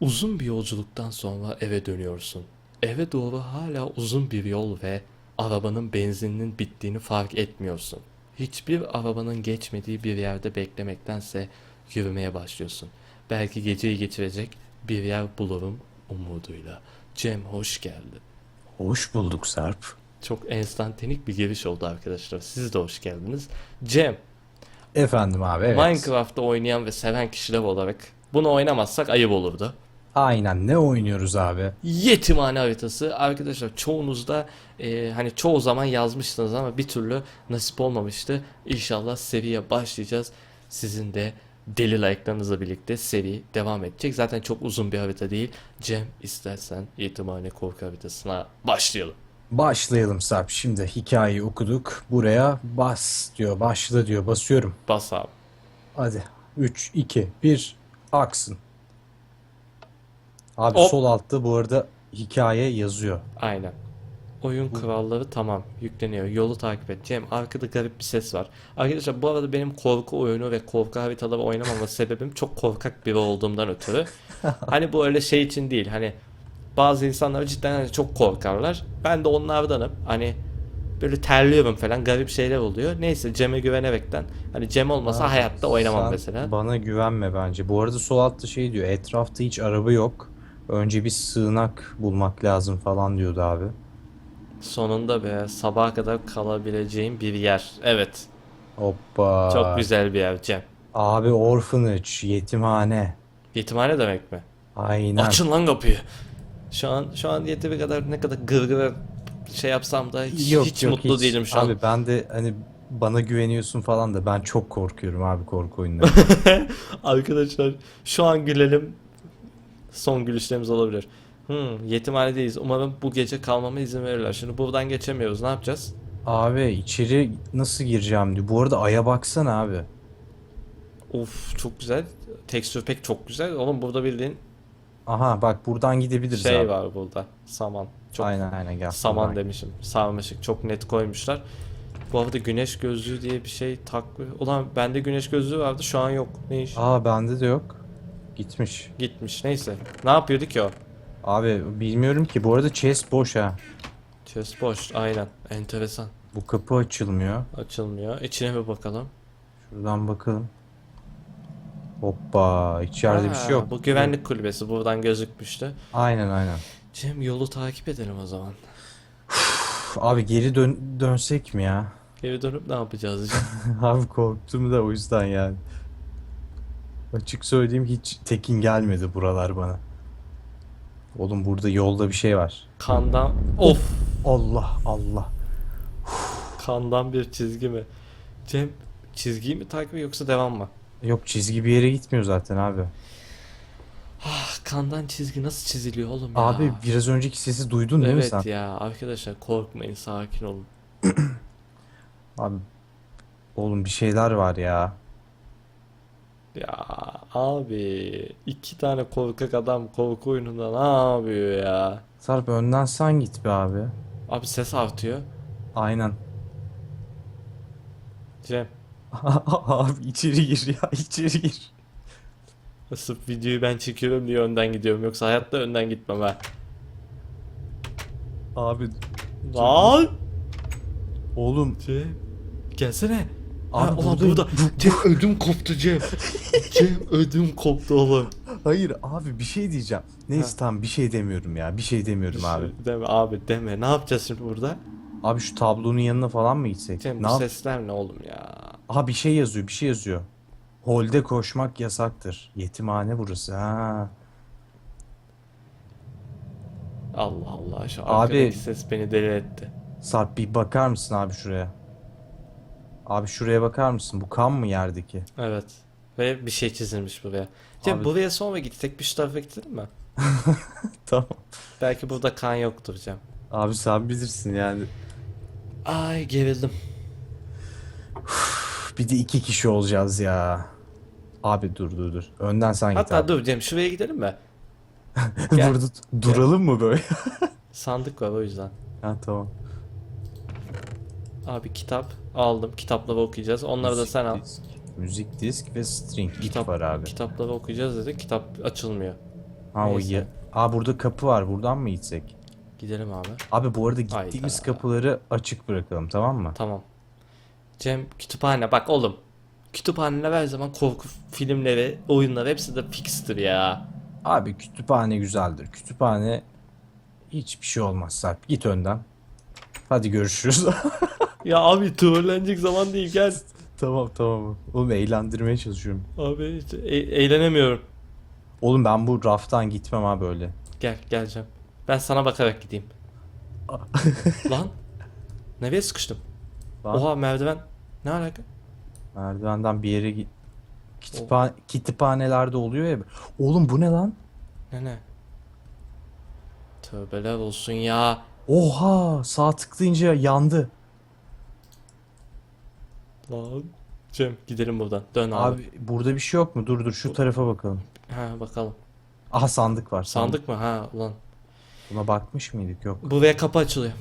Uzun bir yolculuktan sonra eve dönüyorsun. Eve doğru hala uzun bir yol ve arabanın benzininin bittiğini fark etmiyorsun. Hiçbir arabanın geçmediği bir yerde beklemektense yürümeye başlıyorsun. Belki geceyi geçirecek bir yer bulurum umuduyla. Cem hoş geldin. Hoş bulduk Sarp. Çok enstantanik bir giriş oldu arkadaşlar. Siz de hoş geldiniz. Cem, Efendim abi evet. Minecraft'ta oynayan ve seven kişiler olarak bunu oynamazsak ayıp olurdu. Aynen ne oynuyoruz abi? Yetimhane haritası arkadaşlar çoğunuzda e, hani çoğu zaman yazmıştınız ama bir türlü nasip olmamıştı. İnşallah seriye başlayacağız. Sizin de deli like'larınızla birlikte seri devam edecek. Zaten çok uzun bir harita değil. Cem istersen yetimhane korku haritasına başlayalım. Başlayalım Sarp. Şimdi hikayeyi okuduk. Buraya bas diyor. Başla diyor. Basıyorum. Bas abi. Hadi. 3, 2, 1. Aksın. Abi Hop. sol altta bu arada hikaye yazıyor. Aynen. Oyun kuralları tamam yükleniyor. Yolu takip et. Cem arkada garip bir ses var. Arkadaşlar bu arada benim korku oyunu ve korku haritaları oynamama sebebim çok korkak biri olduğumdan ötürü. Hani bu öyle şey için değil. Hani bazı insanlar cidden hani çok korkarlar. Ben de onlardanım. Hani böyle terliyorum falan garip şeyler oluyor. Neyse Cem'e güvenerekten hani Cem olmasa Abi, hayatta oynamam sen mesela. Bana güvenme bence. Bu arada sol altta şey diyor. Etrafta hiç araba yok. Önce bir sığınak bulmak lazım falan diyordu abi. Sonunda be sabaha kadar kalabileceğim bir yer. Evet. Hoppa. Çok güzel bir yer Cem. Abi orphanage, yetimhane. Yetimhane demek mi? Aynen. Açın lan kapıyı. Şu an şu an yeteri kadar ne kadar gırgır şey yapsam da hiç, Yok hiç yok mutlu hiç. değilim şu an. Abi ben de hani bana güveniyorsun falan da ben çok korkuyorum abi korku oyunları. Arkadaşlar şu an gülelim. Son gülüşlerimiz olabilir. Hmm, yetimhanedeyiz. Umarım bu gece kalmama izin verirler. Şimdi buradan geçemiyoruz. Ne yapacağız? abi içeri nasıl gireceğim diyor. Bu arada aya baksana abi. Of çok güzel. Tekstür pek çok güzel. Oğlum burada bildiğin Aha bak buradan gidebiliriz şey abi. var burada. Saman. Çok Aynen aynen gel. Saman buradan. demişim. Sarmaşık. Çok net koymuşlar. Bu arada güneş gözlüğü diye bir şey taklı. Ulan bende güneş gözlüğü vardı şu an yok. Ne iş? Aa bende de yok. Gitmiş. Gitmiş. Neyse. Ne yapıyordu ki o? Abi bilmiyorum ki. Bu arada chest boş ha. Chest boş. Aynen. Enteresan. Bu kapı açılmıyor. Açılmıyor. İçine bir bakalım. Şuradan bakalım. Hoppa içeride bir Ha, şey yok. Bu güvenlik kulübesi buradan gözükmüştü. Aynen aynen. Cem yolu takip edelim o zaman. Abi geri dön dönsek mi ya? Geri dönüp ne yapacağız Cem? Abi korktum da o yüzden yani. Açık söyleyeyim hiç tekin gelmedi buralar bana. Oğlum burada yolda bir şey var. Kandan... Of! Allah Allah. Kandan bir çizgi mi? Cem çizgiyi mi takip ediyor yoksa devam mı? Yok çizgi bir yere gitmiyor zaten abi. Ah, kandan çizgi nasıl çiziliyor oğlum ya? Abi biraz önceki sesi duydun değil mi Evet sen? ya arkadaşlar korkmayın sakin olun. Abi oğlum bir şeyler var ya. Ya abi iki tane korkak adam korku oyununda ne yapıyor ya? Sarp önden sen git be abi. Abi ses artıyor. Aynen. Cem abi içeri gir ya içeri gir. sırf videoyu ben çekiyorum diye önden gidiyorum yoksa hayatta önden gitmem ha. Abi Lan! oğlum Cem gelsene. Abi Ha, buradayım. burada. Cem ödüm koptu Cem. Cem ödüm koptu oğlum. hayır abi bir şey diyeceğim. Neyse tamam bir şey demiyorum ya. Bir şey demiyorum abi. Deme abi deme. Ne yapacağız şimdi burada? Abi şu tablonun yanına falan mı gitsek? Cem Ne bu sesler ne oğlum ya? Aha bir şey yazıyor, bir şey yazıyor. Holde koşmak yasaktır. Yetimhane burası. Ha. Allah Allah şu Abi- ses beni deli etti. Sarp bir bakar mısın abi şuraya? Abi şuraya bakar mısın? Bu kan mı yerdeki? Evet. Ve bir şey çizilmiş buraya. Cem Abi- buraya sonra gitsek bir şu tarafa gidelim mi? Tamam. Belki burada kan yoktur Cem. Abi sen bilirsin yani. Ay gerildim. Bir de iki kişi olacağız ya. Abi dur dur dur. Önden sen git Hatta abi. dur Cem şuraya gidelim mi? gel. Burada duralım mı böyle? Sandık var o yüzden. ha tamam. Abi kitap aldım. Kitapları okuyacağız. Onları da Müzik sen al. disk, Müzik disk ve string. Kitap- var abi. Kitapları okuyacağız dedi. Kitap açılmıyor. Ha o Neyse. ya. Aa burada kapı var. Buradan mı gitsek? Gidelim abi. Abi bu arada gittiğimiz Hayda. kapıları açık bırakalım tamam mı? Tamam. Cem kütüphane bak oğlum. Kütüphaneler her zaman korku filmleri, oyunlar hepsi de fixtir ya. Abi kütüphane güzeldir. Kütüphane hiçbir şey olmaz Sarp. Git önden. Hadi görüşürüz. Ya abi trollenecek zaman değil gel. tamam tamam. Oğlum eğlendirmeye çalışıyorum. Abi hiç e- eğlenemiyorum. Oğlum ben bu raftan gitmem ha böyle. Gel geleceğim. Ben sana bakarak gideyim. Lan. Nereye sıkıştım? Lan. Oha merdiven. Ne alaka? Merdivenden bir yere git. Kütüphane, kütüphanelerde oluyor ya. Oğlum bu ne lan? Ne ne? Tövbeler olsun ya. Oha sağ tıklayınca yandı. Lan. Cem gidelim buradan. Dön abi. Abi burada bir şey yok mu? Dur dur şu tarafa bakalım. Ha bakalım. Aha sandık var. Sandık mı? Ha ulan. Buna bakmış mıydık? Yok. Buraya kapı açılıyor.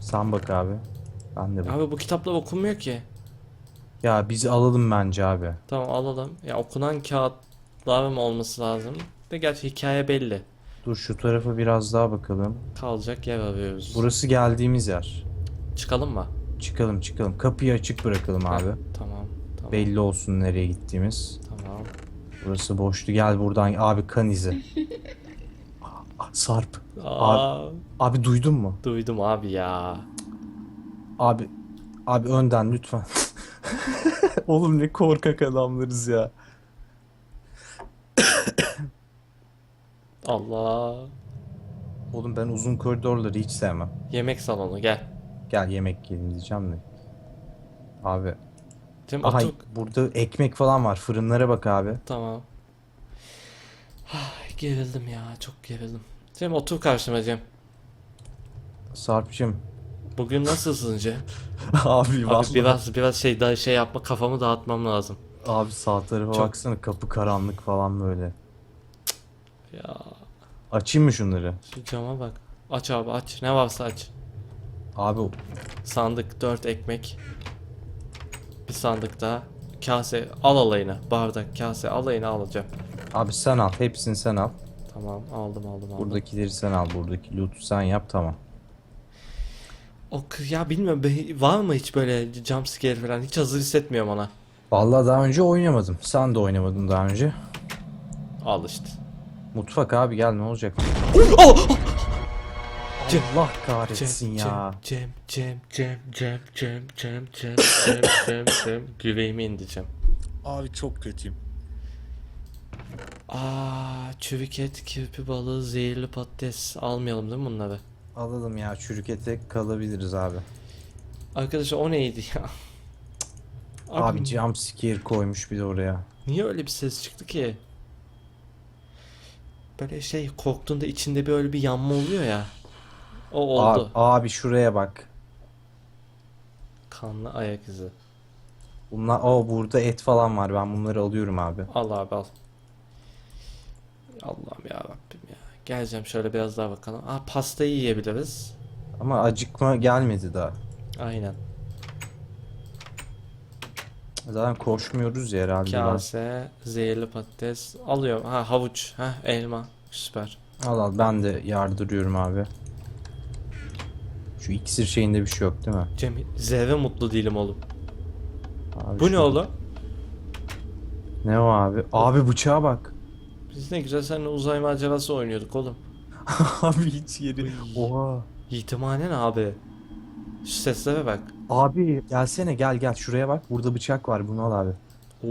Sen bak abi. Ben de bak. Abi bu kitaplar okunmuyor ki. Ya bizi alalım bence abi. Tamam alalım. Ya okunan kağıtlar mı olması lazım? De gerçi hikaye belli. Dur şu tarafa biraz daha bakalım. Kalacak yer arıyoruz. Burası geldiğimiz yer. Çıkalım mı? Çıkalım çıkalım. Kapıyı açık bırakalım abi. Tamam. Tamam. Belli olsun nereye gittiğimiz. Tamam. Burası boştu. Gel buradan. Abi kan izi. Sarp. Aa, Abi duydun mu? duydum abi ya. Abi. Abi önden lütfen. Oğlum ne korkak adamlarız ya. Allah. Oğlum ben uzun koridorları hiç sevmem. Yemek salonu gel. Gel yemek yiyelim diyeceğim de. Abi. Cem Aha otur. burada ekmek falan var. Fırınlara bak abi. Tamam. Ay, gerildim ya. Çok gerildim. Cem otur karşıma Cem. Sarp'cığım. Bugün nasılsın Cem? abi Abi biraz biraz şey daha şey yapma kafamı dağıtmam lazım. Abi sağ tarafa Çok- baksana kapı karanlık falan böyle. Ya Açayım mı şunları? şu cama bak. Aç abi aç. Ne varsa aç. Abi Sandık 4 ekmek. Bir sandık daha. Kase al alayını. Bardak kase alayını alacağım. abi sen al. Hepsini sen al. Tamam aldım aldım aldım. Buradakileri sen al. Buradaki loot'u sen yap tamam. O ya bilmiyorum var mı hiç böyle jump scare falan hiç hazır hissetmiyorum ona. Vallahi daha önce oynamadım. Sen de oynamadın daha önce. Al işte. Mutfak abi gel ne olacak? Oh! Cem, Allah kahretsin ya. Cem, Cem, Cem, Cem, Cem, Cem, Cem, Cem, Cem, Cem, Yüreğime indi Cem. Abi çok kötüyüm. Aa, çürük et, kirpi balığı, zehirli patates almayalım değil mi bunları? Alalım ya çürük ete kalabiliriz abi. Arkadaşlar o neydi ya? Abi, Abi jump scare koymuş bir de oraya. niye öyle bir ses çıktı ki? Böyle şey korktuğunda içinde böyle bir yanma oluyor ya. O Abi, oldu. abi şuraya bak. Kanlı ayak izi. Bunlar o burada et falan var. Ben bunları alıyorum abi. Al abi al. Allah'ım ya Rabbim ya. Geleceğim şöyle biraz daha bakalım. Aa pastayı yiyebiliriz. Ama acıkma gelmedi daha. Aynen. Zaten koşmuyoruz ya herhalde. Kase, zehirli patates. Alıyorum. Ha havuç. Ha elma. Süper. Al al ben de yardırıyorum abi. Şu iksir şeyinde bir şey yok değil mi? Cem zerre mutlu değilim oğlum. Abi Bu şu- ne oğlum? Ne o abi? Abi bıçağa bak. Biz ne güzel seninle uzay macerası oynuyorduk oğlum. abi hiç yeri. Oha. Yetimhane ne abi? Şu seslere bak. Abi gelsene gel gel şuraya bak. Burada bıçak var bunu al abi. Oo.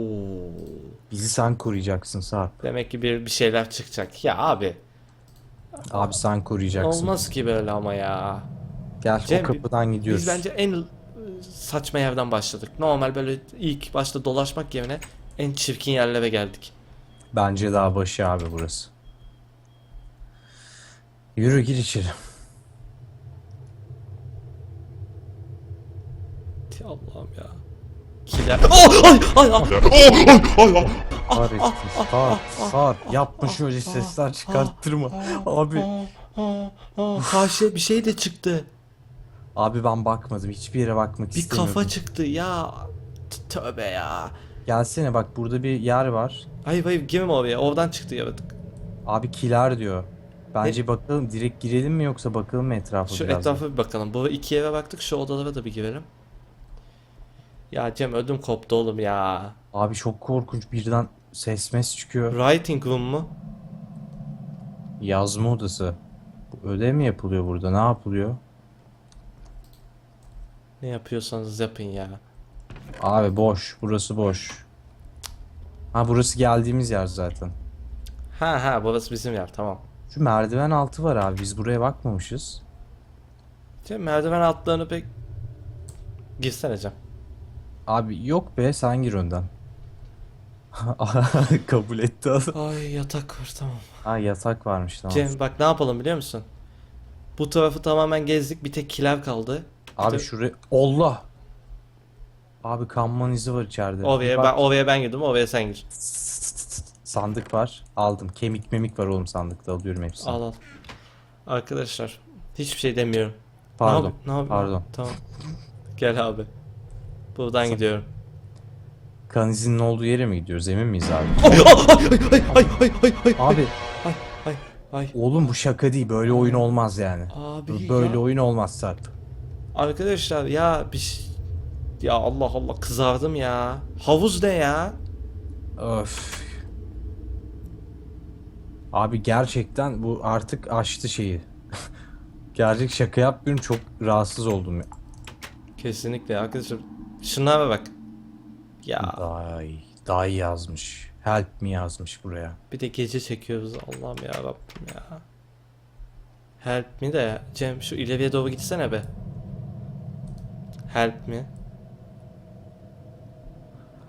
Bizi sen koruyacaksın Sarp. Demek ki bir bir şeyler çıkacak. Ya abi. Abi sen koruyacaksın. Olmaz ki böyle ama ya. Gel Cem, o kapıdan gidiyoruz. Biz bence en saçma yerden başladık. Normal böyle ilk başta dolaşmak yerine en çirkin yerlere geldik. Bence daha başı abi burası. Yürü gir içeri. Ti Allah'ım ya. Kiler. Oh! Ay ay ay. Kahretsin. Sarp, Sarp yapma şöyle sesler çıkarttırma. Abi. Karşıya bir şey de çıktı. Abi ben bakmadım. Hiçbir yere bakmak Bir istemiyorum. kafa çıktı ya. T- Tövbe ya. Gelsene bak burada bir yer var. Hayır hayır girme oraya. Oradan çıktı yaratık. Abi kiler diyor. Bence bakalım direkt girelim mi yoksa bakalım mı etrafa Şu biraz? etrafa bir bakalım. Bu iki eve baktık. Şu odalara da bir girelim. Ya Cem ödüm koptu oğlum ya. Abi çok korkunç birden ses mes çıkıyor. Writing room mu? Yazma odası. Bu ödev mi yapılıyor burada? Ne yapılıyor? Ne yapıyorsanız yapın ya. Abi boş. Burası boş. Ha burası geldiğimiz yer zaten. Ha ha burası bizim yer tamam. Şu merdiven altı var abi. Biz buraya bakmamışız. Cem merdiven altlarını pek... Girsene Cem. Abi yok be sen gir önden. Kabul etti adam. Ay yatak var tamam. Ha yatak varmış tamam. Cem bak ne yapalım biliyor musun? Bu tarafı tamamen gezdik. Bir tek kiler kaldı. Abi İşte- şuraya Allah. Abi kanman izi var içeride. Oraya Bak, ben oraya ben girdim. Oraya sen gir. Sandık var. Aldım. Kemik memik var oğlum sandıkta. Alıyorum hepsini. Al al. Arkadaşlar hiçbir şey demiyorum. Ne Pardon. yap- ne yap- Pardon. Tamam. Gel abi. Buradan gidiyorum. Kan izinin olduğu yere mi gidiyoruz? Emin miyiz abi? Ay ay ay ay ay ay. Abi Ay ay ay. oğlum bu şaka değil. Böyle oyun olmaz yani. Abi Böyle ya. oyun olmaz Sarp. Arkadaşlar ya şey... Ya Allah Allah kızardım ya. Havuz ne ya? Öf. Abi gerçekten bu artık aştı şeyi. Gerçek şaka yapmıyorum. Çok rahatsız oldum ya. Kesinlikle arkadaşlar. Şunlara bak. Ya Day, day yazmış. Help me yazmış buraya. bir de gece çekiyoruz Allah'ım ya Rabbim ya. Help me de Cem şu ileriye doğru gitsene be. Help me.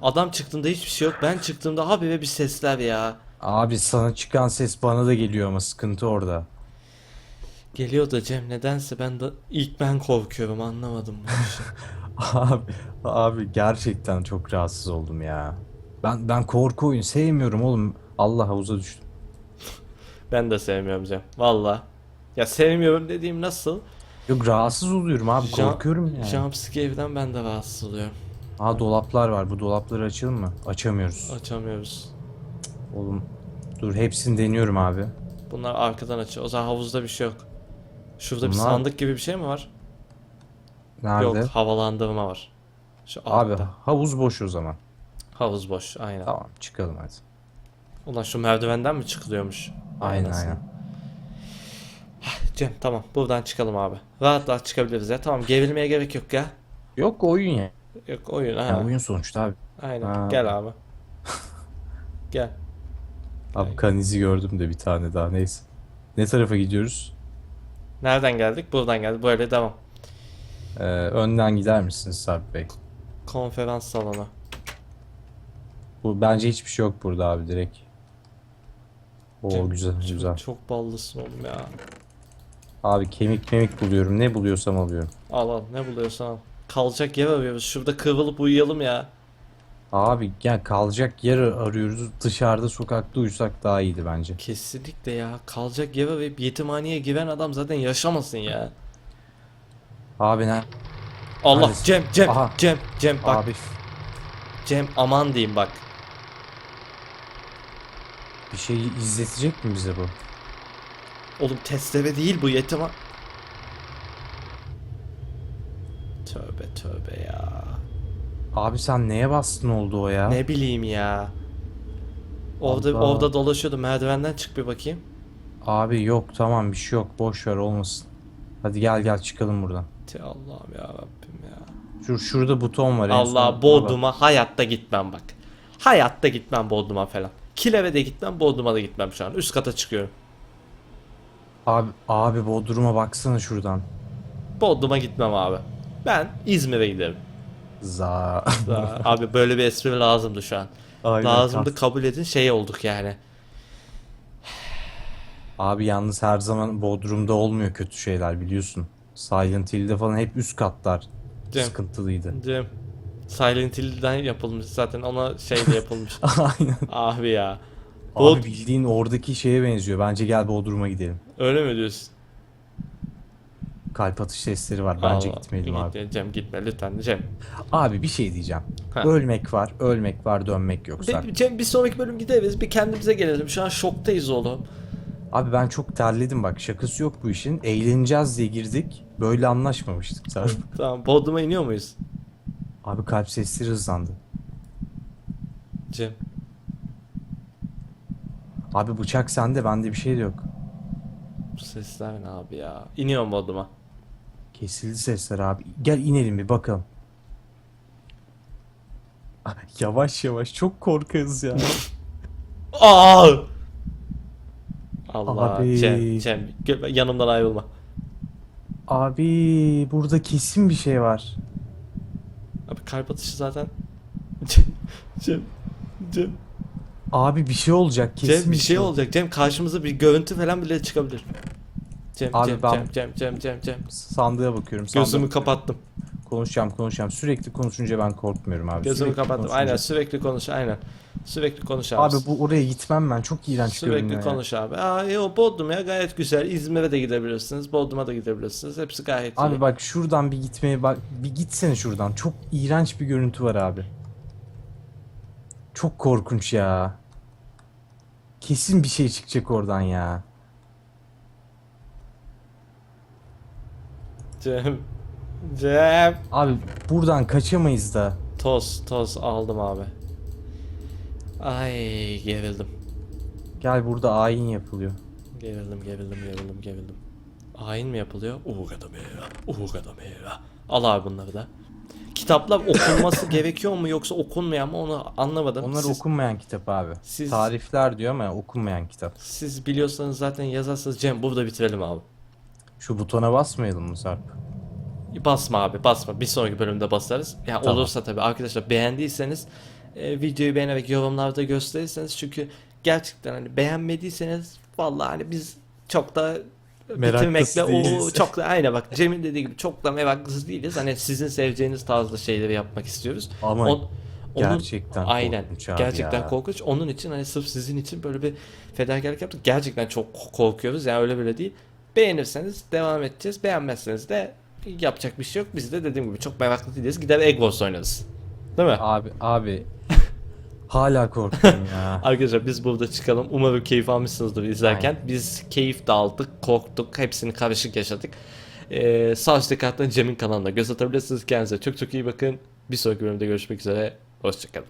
Adam çıktığında hiçbir şey yok. Ben çıktığımda habire bir sesler ya. Abi sana çıkan ses bana da geliyor ama sıkıntı orada. Geliyor da Cem nedense ben de ilk ben korkuyorum anlamadım bu işi. Abi, abi gerçekten çok rahatsız oldum ya. Ben ben korku oyunu sevmiyorum oğlum. Allah havuza düştüm. Ben de sevmiyorum Cem. Valla. Ya sevmiyorum dediğim nasıl? Yok rahatsız oluyorum abi Jump- korkuyorum yani. Jumpscare'den ben de rahatsız oluyorum. Aa dolaplar var. Bu dolapları açalım mı? Açamıyoruz. Açamıyoruz. Oğlum dur hepsini deniyorum abi. Bunlar arkadan açıyor. O zaman havuzda bir şey yok. Şurada bir Bunlar- sandık gibi bir şey mi var? Nerede? Yok, havalandırma var. Şu Abi altta. havuz boş o zaman. Havuz boş, aynen. Tamam çıkalım hadi. Ulan şu merdivenden mi çıkılıyormuş? Aynen Anasını. aynen. Cem tamam, buradan çıkalım abi. Rahat rahat çıkabiliriz ya. Tamam, gerilmeye gerek yok ya. Yok oyun ya. Yok oyun ha. Ya oyun sonuçta abi. Aynen. Ha. Gel abi. Gel. Abi kanizi gördüm de bir tane daha neyse. Ne tarafa gidiyoruz? Nereden geldik? Buradan geldik. Böyle devam. Ee, önden gider misiniz Sarp Bey? Konferans salonu. Bu bence hiçbir şey yok burada abi direkt. Cem, güzel çok- güzel. Çok ballısın oğlum ya. Abi kemik memik buluyorum. Ne buluyorsam alıyorum. Al al ne buluyorsan al. Kalacak yer arıyoruz. Şurada kıvrılıp uyuyalım ya. Abi gel kalacak yer arıyoruz. Dışarıda sokakta uyusak daha iyiydi bence. Kesinlikle ya. Kalacak yer arayıp yetimhaneye giren adam zaten yaşamasın ya. Abi ne? Allah Hadi. Cem Cem Aha. Cem Cem bak Abi Cem aman diyeyim bak. bir şey izletecek mi bize bu? Oğlum testere değil bu yetima. Tövbe tövbe ya. Abi sen neye bastın oldu o ya? Ne bileyim ya. Orada Allah. orada dolaşıyordu. Merdivenden çık bir bakayım. Abi yok tamam bir şey yok. Boş ver olmasın. Hadi gel gel çıkalım buradan. Te Allah'ım ya Rabbim ya. Şur şurada buton var. Allah. Bodrum'a hayatta gitmem bak. Hayatta gitmem Bodrum'a falan. Kileve de gitmem, Bodrum'a da gitmem şu an. Üst kata çıkıyorum. Abi abi Bodrum'a baksana şuradan. Bodrum'a gitmem abi. Ben İzmir'e giderim. Za. Daha- abi böyle bir espri lazımdı şu an. Aynen, Lazımdı kas- kabul edin şey olduk yani. Abi yalnız her zaman Bodrum'da olmuyor kötü şeyler biliyorsun. Silent Hill'de falan hep üst katlar Cem. sıkıntılıydı. Cem. Silent Hill'den yapılmış zaten ona şey de yapılmış. Aynen. abi ya. Bod- Abi bildiğin oradaki şeye benziyor. Bence gel Bodrum'a gidelim. Öyle mi diyorsun? Kalp atış testleri var. Bence Allah, gitmeyelim abi. Cem gitme lütfen Cem. Abi bir şey diyeceğim. Ha. Ölmek var, ölmek var, dönmek yok. Bir, Cem bir sonraki bölüm gideriz bir kendimize gelelim. Şu an şoktayız oğlum. Abi ben çok terledim bak şakası yok bu işin. Eğleneceğiz diye girdik. Böyle anlaşmamıştık Sarp. Tamam Bodrum'a iniyor muyuz? Abi kalp sesleri hızlandı. Cem. Abi bıçak sende bende bir şey de yok. Bu sesler ne abi ya? İniyorum Bodrum'a. Kesildi sesler abi. Gel inelim bir bakalım. Ah, Yavaş yavaş çok korkarız ya. Aa! Allah Abi. Cem, Cem yanımdan ayrılma. Abi burada kesin bir şey var. Abi kalp atışı zaten Cem, Cem, Cem, Abi bir şey olacak kesin Cem bir şey olacak. Cem karşımıza bir görüntü falan bile çıkabilir. Cem, Abi Cem, ben- Cem, Cem, Cem, Cem, Cem. Sandığa bakıyorum. sandığa Gözümü bakıyorum. kapattım. Konuşacağım konuşacağım. Sürekli konuşunca ben korkmuyorum abi. Gözümü Sürekli kapattım. konuşunca- Aynen sürekli konuş. Aynen. Sürekli konuş abi. Abi bu oraya gitmem ben. Çok iğrenç Sürekli görünüyor ya. konuş abi. Aa, yo, Bodrum ya gayet güzel. İzmir'e de gidebilirsiniz. Bodrum'a da gidebilirsiniz. Hepsi gayet iyi. Abi bak şuradan bir gitmeye bak. Bir gitsene şuradan. Çok iğrenç bir görüntü var abi. Çok korkunç ya. Kesin bir şey çıkacak oradan ya. Cem. Cem. Abi buradan kaçamayız da. Toz, toz aldım abi. Ay gerildim. Gel burada ayin yapılıyor. Gerildim, gerildim, gerildim, gerildim. Ayin mi yapılıyor? Uğradım ya, uğradım ya. Al abi bunları da. Kitaplar okunması gerekiyor mu yoksa okunmuyor mu onu anlamadım. Onlar siz, okunmayan kitap abi. siz- Tarifler diyor ama okunmayan kitap. siz biliyorsanız zaten yazarsanız Cem burada bitirelim abi. Şu butona basmayalım mı Sarp? Basma abi basma. Bir sonraki bölümde basarız. Ya Tamam. olursa tabii arkadaşlar beğendiyseniz e, videoyu beğenerek yorumlarda gösterirseniz çünkü gerçekten hani beğenmediyseniz vallahi hani biz çok da bitirmekle o çok da aynı bak Cem'in dediği gibi çok da meraklısı değiliz. Hani sizin seveceğiniz tarzda şeyleri yapmak istiyoruz. Ama On- onun- gerçekten aynen gerçekten ya. korkunç. Onun için hani sırf sizin için böyle bir fedakarlık yaptık. Gerçekten çok korkuyoruz. Yani öyle böyle değil. Beğenirseniz devam edeceğiz. Beğenmezseniz de yapacak bir şey yok. Biz de dediğim gibi çok meraklı değiliz. Gider Egg Wars oynarız. Değil mi? Abi abi hala korkuyorum ya. Arkadaşlar biz burada çıkalım. Umarım keyif almışsınızdır izlerken. Biz keyif de aldık, korktuk. Hepsini karışık yaşadık. Ee, sağ üstteki karttan Cem'in kanalına göz atabilirsiniz. Kendinize çok çok iyi bakın. Bir sonraki bölümde görüşmek üzere. Hoşçakalın.